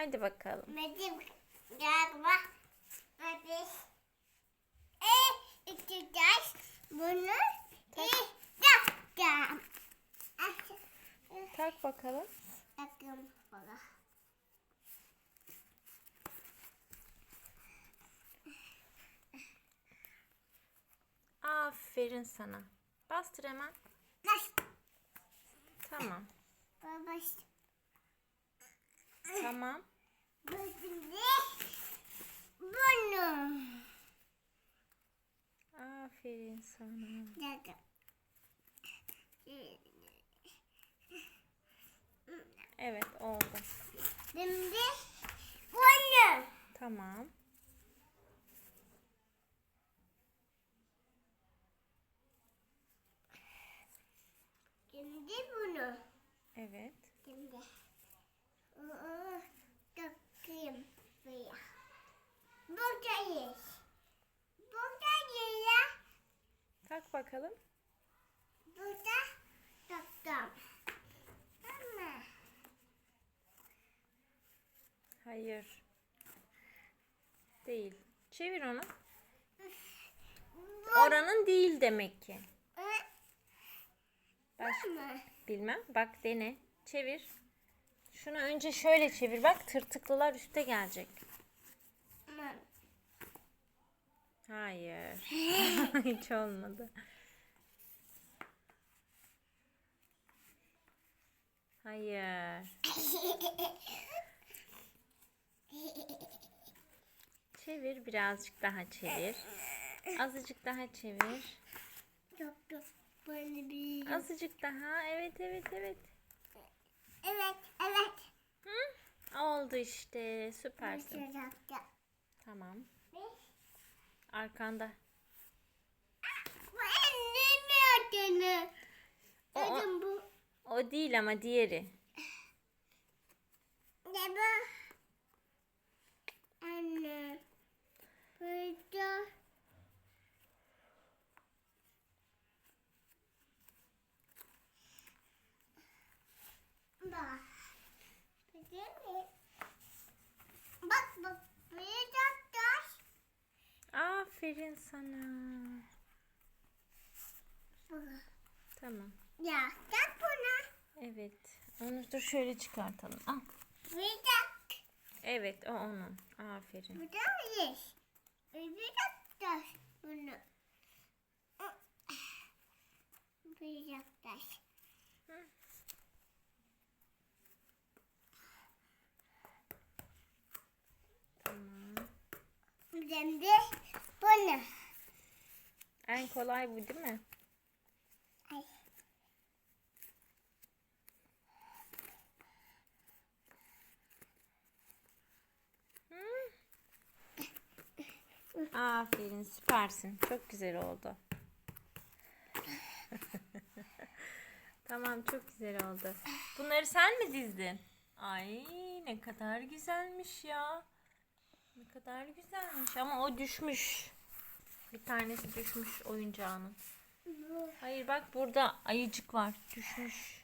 Hadi bakalım. Benim galiba benim e içeceğiz bunu yapacağım. Tak bakalım. Takım falan. Aferin sana. Bastır hemen. Nasıl? Tamam. Baba Tamam. Bunu Aferin sana. Evet oldu. Şimdi bunu. Tamam. Şimdi bunu. Evet. Şimdi Tak bakalım. Burada taktım. Ama Hayır. Değil. Çevir onu. Oranın değil demek ki. Baş, mı? bilmem. Bak dene. Çevir. Şunu önce şöyle çevir. Bak tırtıklılar üste gelecek. Ama Hayır. Hiç olmadı. Hayır. Çevir birazcık daha çevir. Azıcık daha çevir. Yok yok böyle bir. Azıcık daha. Evet evet evet. Evet evet. Hı? Oldu işte. Süpersin. Tamam. Arkanda. Bu annem. O, o, o değil ama diğeri. Ne bu? Anne. Burada. Bak. Burada Bak bak. Burada taş. Aferin sana. Bu. Tamam. Ya tak bunu. Evet. Onu da şöyle çıkartalım. Al. Burada. Evet o onun. Aferin. Burada mıyız? Burada taş. Bunu. Burada taş. Tamam. Şimdi bunu. En kolay bu değil mi? Ay. Aferin süpersin. Çok güzel oldu. tamam çok güzel oldu. Bunları sen mi dizdin? Ay ne kadar güzelmiş ya. Ne kadar güzelmiş ama o düşmüş. Bir tanesi düşmüş oyuncağının. Hayır bak burada ayıcık var. Düşmüş.